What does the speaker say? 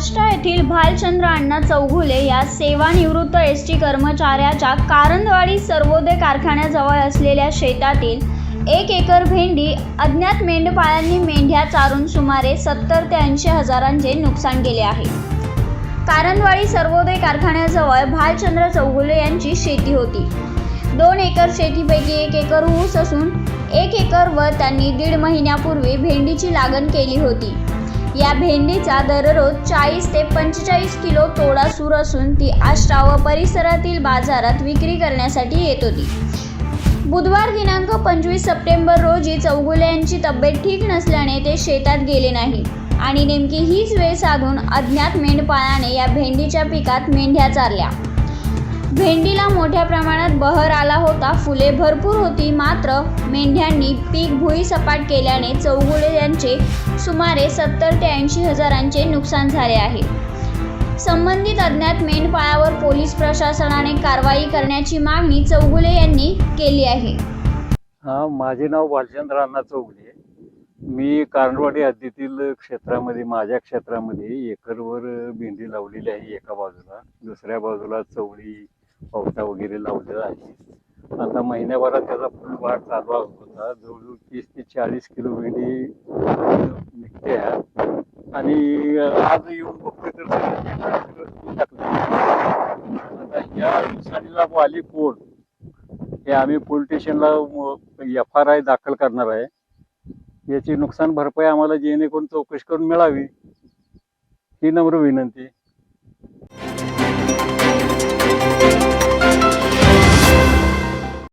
आष्टा येथील भालचंद्र अण्णा चौघुले या सेवानिवृत्त एस टी कर्मचाऱ्याच्या कारंदवाडी सर्वोदय कारखान्याजवळ असलेल्या शेतातील एक एकर भेंडी अज्ञात मेंढपाळांनी मेंढ्या चारून सुमारे सत्तर ते ऐंशी हजारांचे नुकसान केले आहे. कारंदवाडी सर्वोदय कारखान्याजवळ भालचंद्र चौगुले यांची शेती होती. दोन एकर शेतीपैकी एक एकर ऊस असून एक एकरवर त्यांनी दीड महिन्यापूर्वी भेंडीची लागण केली होती. या भेंडीचा दररोज चाळीस ते पंचेचाळीस किलो तोडा सूर असून ती आष्टा व परिसरातील बाजारात विक्री करण्यासाठी येत होती. बुधवार दिनांक पंचवीस सप्टेंबर रोजी चौगुले यांची तब्येत ठीक नसल्याने ते शेतात गेले नाही आणि नेमकी हीच वेळ साधून अज्ञात मेंढपाळाने या भेंडीच्या पिकात मेंढ्या चारल्या. भेंडीला मोठ्या प्रमाणात बहर आला होता. फुले भरपूर होती मात्र मेंढ्यांनी पीक भुईसपाट केल्याने चौगुले यांचे सुमारे सत्तर ते ऐंशी हजारांचे नुकसान झाले आहे. संबंधित अज्ञात मेंढपाळावर पोलीस प्रशासनाने कारवाई करण्याची मागणी चौगुले यांनी केली आहे. हा माझे नाव भालचंद्र अण्णा चौगुले. मी कारंडवाडी हद्दीतील क्षेत्रामध्ये माझ्या क्षेत्रामध्ये एकरवर भेंडी लावलेली आहे एका बाजूला. दुसऱ्या बाजूला चवळी पावसा वगैरे लावलेला आहे. आता महिन्याभरात त्याचा फुल वाढ चालू होता. जवळजवळ तीस ते चाळीस किलो भेंडी निघते आणि आज येऊन बघते तर आता या नुकसानीला वाली कोण? हे आम्ही पोलीस स्टेशनला एफ आर आय दाखल करणार आहे. याची नुकसान भरपाई आम्हाला जेणेकरून चौकशी करून मिळावी. ही नम्र विनंती.